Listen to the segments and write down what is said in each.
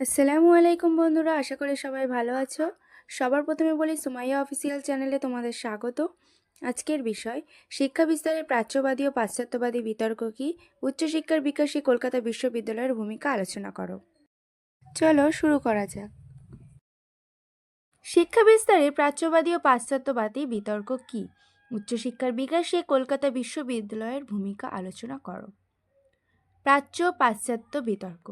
আসসালামু আলাইকুম বন্ধুরা, আশা করি সবাই ভালো আছো। সবার প্রথমে বলি, সুমাইয়া অফিসিয়াল চ্যানেলে তোমাদের স্বাগত। আজকের বিষয়, শিক্ষা বিস্তারে প্রাচ্যবাদী ও পাশ্চাত্যবাদী বিতর্ক কি? উচ্চশিক্ষার বিকাশে কলকাতা বিশ্ববিদ্যালয়ের ভূমিকা আলোচনা করো। চলো শুরু করা যাক। শিক্ষা বিস্তারে প্রাচ্যবাদী ও পাশ্চাত্যবাদী বিতর্ক কি? উচ্চশিক্ষার বিকাশে কলকাতা বিশ্ববিদ্যালয়ের ভূমিকা আলোচনা করো। প্রাচ্য পাশ্চাত্য বিতর্ক।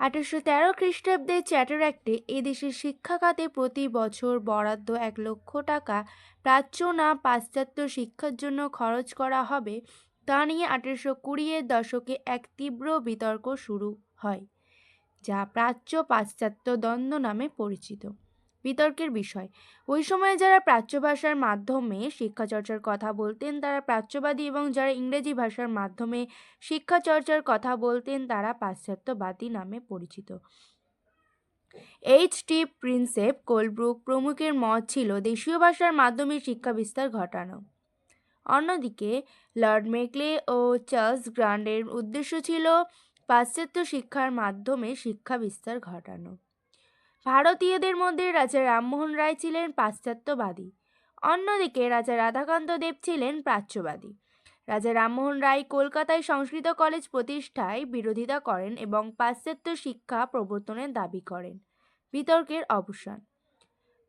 আঠারোশো তেরো খ্রিস্টাব্দে চ্যাটার অ্যাক্টে এদেশের শিক্ষা খাতে প্রতি বছর বরাদ্দ এক লক্ষ টাকা প্রাচ্য না পাশ্চাত্য শিক্ষার জন্য খরচ করা হবে, তা নিয়ে আঠেরোশো কুড়িয়ের দশকে এক তীব্র বিতর্ক শুরু হয়, যা প্রাচ্য পাশ্চাত্য দ্বন্দ্ব নামে পরিচিত। বিতর্কের বিষয়। ওই সময়ে যারা প্রাচ্য ভাষার মাধ্যমে শিক্ষা চর্চার কথা বলতেন, তারা প্রাচ্যবাদী এবং যারা ইংরেজি ভাষার মাধ্যমে শিক্ষা চর্চার কথা বলতেন, তারা পাশ্চাত্যবাদী নামে পরিচিত। এইচ টি প্রিন্সেপ কোলব্রুক প্রমুখের মত ছিল দেশীয় ভাষার মাধ্যমে শিক্ষা বিস্তার ঘটানো। অন্যদিকে লর্ড মেকলে ও চার্লস গ্রান্ডের উদ্দেশ্য ছিল পাশ্চাত্য শিক্ষার মাধ্যমে শিক্ষা বিস্তার ঘটানো। ভারতীয়দের মধ্যে রাজা রামমোহন রায় ছিলেন পাশ্চাত্যবাদী। অন্যদিকে রাজা রাধাকান্ত দেব ছিলেন প্রাচ্যবাদী। রাজা রামমোহন রায় কলকাতায় সংস্কৃত কলেজ প্রতিষ্ঠায় বিরোধিতা করেন এবং পাশ্চাত্য শিক্ষা প্রবর্তনের দাবি করেন। বিতর্কের অবসান।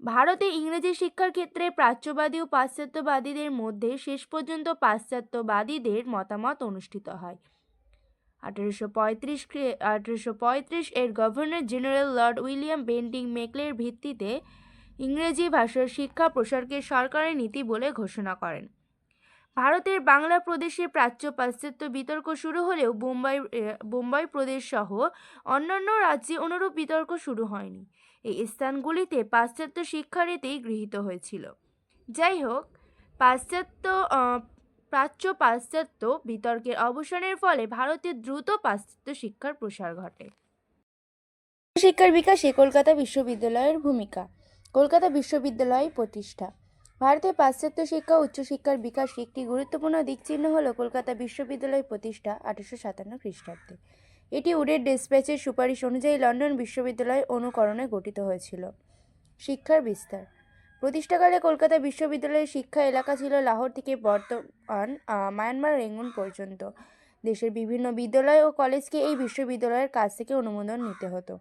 ভারতে ইংরেজি শিক্ষার ক্ষেত্রে প্রাচ্যবাদী ও পাশ্চাত্যবাদীদের মধ্যে শেষ পর্যন্ত পাশ্চাত্যবাদীদের মতামত অনুষ্ঠিত হয়। আঠেরোশো পঁয়ত্রিশ আঠেরোশো পঁয়ত্রিশ এর governor general lord William Bentinck মেকলের ভিত্তিতে ইংরেজি ভাষার শিক্ষা প্রসারকে সরকারের নীতি বলে ঘোষণা করেন। ভারতের বাংলা প্রদেশে প্রাচ্য পাশ্চাত্য বিতর্ক শুরু হলেও বোম্বাই বোম্বাই প্রদেশ সহ অন্যান্য রাজ্যে অনুরূপ বিতর্ক শুরু হয়নি। এই স্থানগুলিতে পাশ্চাত্য শিক্ষারীতেই গৃহীত হয়েছিল। যাই হোক, পাশ্চাত্য প্রাচ্য পাশ্চাত্য বিতর্কের অবসানের ফলে ভারতে দ্রুত পাশ্চাত্য শিক্ষার প্রসার ঘটে। শিক্ষার বিকাশে কলকাতা বিশ্ববিদ্যালয়ের ভূমিকা। কলকাতা বিশ্ববিদ্যালয় প্রতিষ্ঠা। ভারতে পাশ্চাত্য শিক্ষা উচ্চশিক্ষার বিকাশে একটি গুরুত্বপূর্ণ দিক চিহ্ন হল কলকাতা বিশ্ববিদ্যালয় প্রতিষ্ঠা আঠারোশো সাতান্ন খ্রিস্টাব্দে। এটি উডের ডেসপ্যাচের সুপারিশ অনুযায়ী লন্ডন বিশ্ববিদ্যালয় অনুকরণে গঠিত হয়েছিল। শিক্ষার বিস্তার। প্রতিষ্ঠাকালে কলকাতা বিশ্ববিদ্যালয়ের শিক্ষা এলাকা ছিল লাহোর থেকে বর্তমান মায়ানমার রেঙ্গুন পর্যন্ত। দেশের বিভিন্ন বিদ্যালয় ও কলেজকে এই বিশ্ববিদ্যালয়ের কাছ থেকে অনুমোদন নিতে হতো।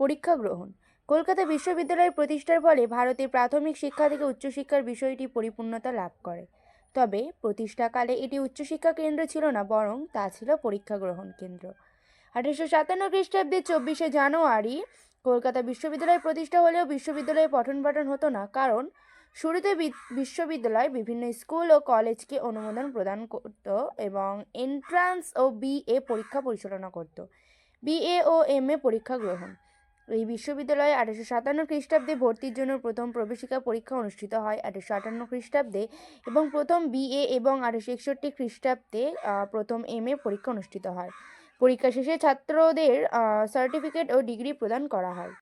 পরীক্ষা গ্রহণ। কলকাতা বিশ্ববিদ্যালয়ের প্রতিষ্ঠার ফলে ভারতের প্রাথমিক শিক্ষা থেকে উচ্চশিক্ষার বিষয়টি পরিপূর্ণতা লাভ করে। তবে প্রতিষ্ঠাকালে এটি উচ্চশিক্ষা কেন্দ্র ছিল না, বরং তা ছিল পরীক্ষা গ্রহণ কেন্দ্র। আঠারোশো সাতান্ন খ্রিস্টাব্দে চব্বিশে জানুয়ারি কলকাতা বিশ্ববিদ্যালয় প্রতিষ্ঠা হলেও বিশ্ববিদ্যালয়ে পঠন পাঠন হতো না, কারণ শুরুতে বিশ্ববিদ্যালয় বিভিন্ন স্কুল ও কলেজকে অনুমোদন প্রদান করত এবং এন্ট্রান্স ও বিএ পরীক্ষা পরিচালনা করত। বিএ ও এম এ পরীক্ষা গ্রহণ। এই বিশ্ববিদ্যালয়ে আঠারোশো সাতান্ন খ্রিস্টাব্দে ভর্তির জন্য প্রথম প্রবেশিকা পরীক্ষা অনুষ্ঠিত হয় আঠারোশো আটান্ন খ্রিস্টাব্দে এবং প্রথম বিএ এবং আঠারোশো একষট্টি খ্রিস্টাব্দে প্রথম এম এ পরীক্ষা অনুষ্ঠিত হয়। পরীক্ষা শেষে ছাত্রদের সার্টিফিকেট ও ডিগ্রি প্রদান করা হয়।